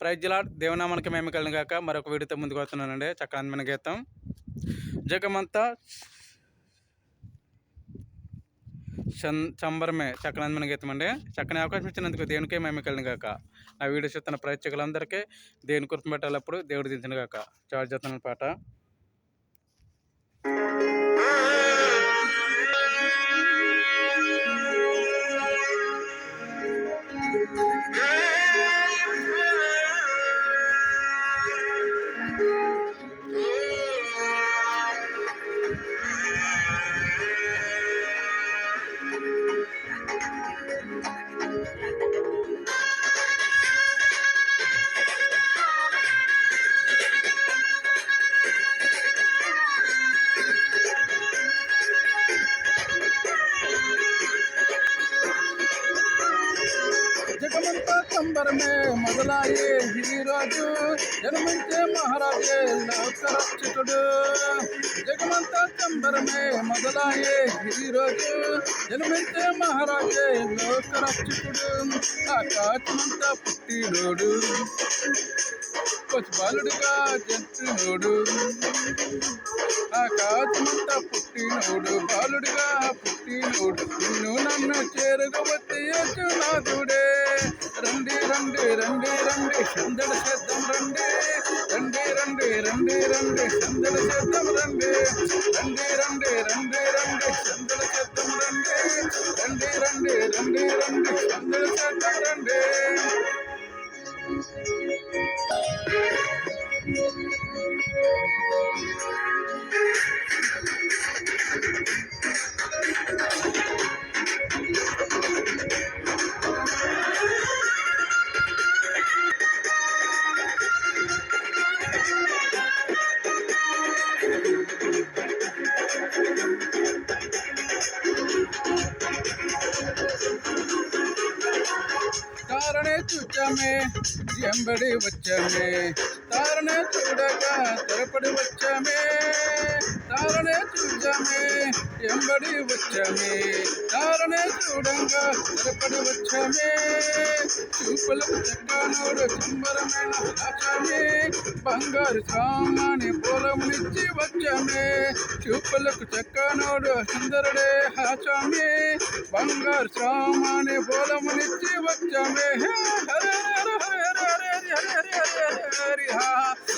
ప్రైజ్లా దేవనామానికి మేము కలిగిన కాక మరొక వీడియోతో ముందుకు వస్తున్నానండి. చక్కగా అందమైన గీతం. జగమంతా చం చంబరమే చక్కని గీతం అండి. చక్కని అవకాశం ఇచ్చినందుకు దేవునికే మేము కలిగిన కాక నా వీడియో చూస్తున్న ప్రేక్షకులందరికీ దేవుని గుర్తుపెట్టాలప్పుడు దేవుడు దించిన కాక చార్జ్ చేస్తున్న పాట. జగమంతా చంబరమే ఈరోజు జన్మించే మహారాజే లోకరక్షకుడు జగమంతా చంబరమే మొదలాయే ఈరోజు జన్మించే మహారాజే లోకరక్షకుడు ఆకాశమంతా పుట్టినోడు. బాలుడిగా జంతునోడు. ఆకాశమంతా పుట్టినోడు బాలుడిగా పుట్టినోడు. నిన్ను నన్ను చేరుకోవచ్చి యేసునాథుడే. ரெண்டு ரெண்டு ரெண்டு ரெண்டு. சந்தட சேத்தம் ரெண்டு. ரெண்டு ரெண்டு ரெண்டு ரெண்டு. சந்தட சேத்தம் ரெண்டு. ரெண்டு ரெண்டு ரெண்டு ரெண்டு. சந்தட சேத்தம் ரெண்டு. ரெண்டு ரெண்டு ரெண்டு ரெண்டு. சந்தட சேத்தம் ரெண்டு. చూచామే ఎంబడి వచ్చామే తారనే చూడగా తెరపడి వచ్చామే తారనే చూడమే ఎంబడి వచ్చమే తారనే చూడంగా తెరపడి వచ్చమే చూపులకు చెక్కనోడు చింబరమైన రాచమే బంగారు సామాని పొలమునిచ్చి వచ్చమే చూపులకు చెక్కనోడు సుందరుడే హాచమే బంగారు సామాని పొలమునిచ్చి వచ్చమే Hare Hare Hare Hare Hare Hare Hare Hare Hare Hare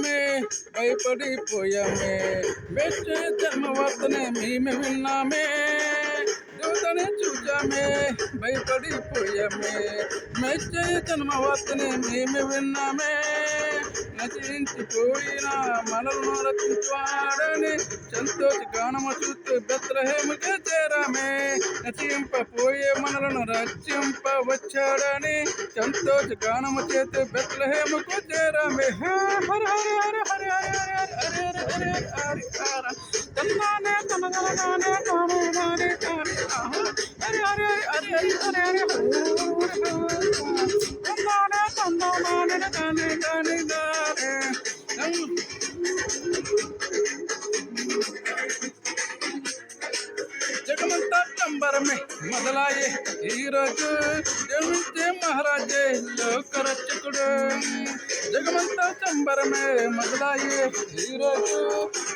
విన్నామే భయపడిపోయామే బెస్ట్ జన్మవర్తనమే మేము విన్నామే దూతనే చూచామే భయపడిపోయామే మెచ్చే జన్మవార్తనే మేము విన్నామే నశించిపోయిన మనలను రక్షించువాడని సంతోష గానము చూస్తూ బెత్రహేముకే చేరామే నశింపపోయే మనలను రక్షింప వచ్చాడని సంతోష గానము చేతు బెత్లహేముకు చేరామే హే హరి హరి హరి హరి హరి హరి హరి హరి హరి హరి महाराज महाराजे, लवकर तिकड जगमंत शंभर मे मजला धीरज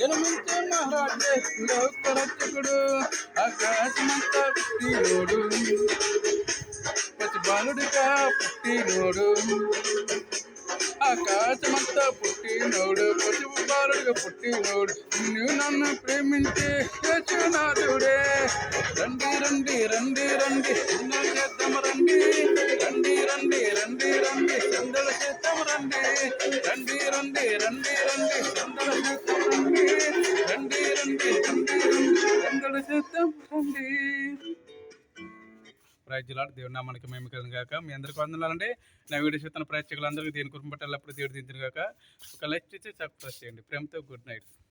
जन्मंते महाराजे, लवकर तिकड आकाश मंता पट्टी रोड़ पच बालुड का पट्टी रोड़ ఆకాశమంతా పుట్టినోడు పసుపు బాలుడిగా పుట్టినోడు నువ్వు నన్ను ప్రేమించే యేసునాథుడే రండి రండి రండి రండి సందడి చేద్దాం రండి రండి రండి రండి రండి సందడి చేద్దాం రండి రండి రండి రండి రండి సందడి చేద్దాం రండి రండి రండి రండి రండి సందడి చేద్దాం రండి ప్రైజ్లాడు దేవుడు నామానికి మేము కాక మీ అందరికీ వందనాలంటే నా వీడియో చూస్తున్న ప్రేక్షకులందరికీ దీని కుటుంబ పట్టాలప్పుడు దేవుడు దించిన కాక ఒక లైక్ చేసి సబ్స్క్రైబ్ చేయండి. ప్రేమతో గుడ్ నైట్.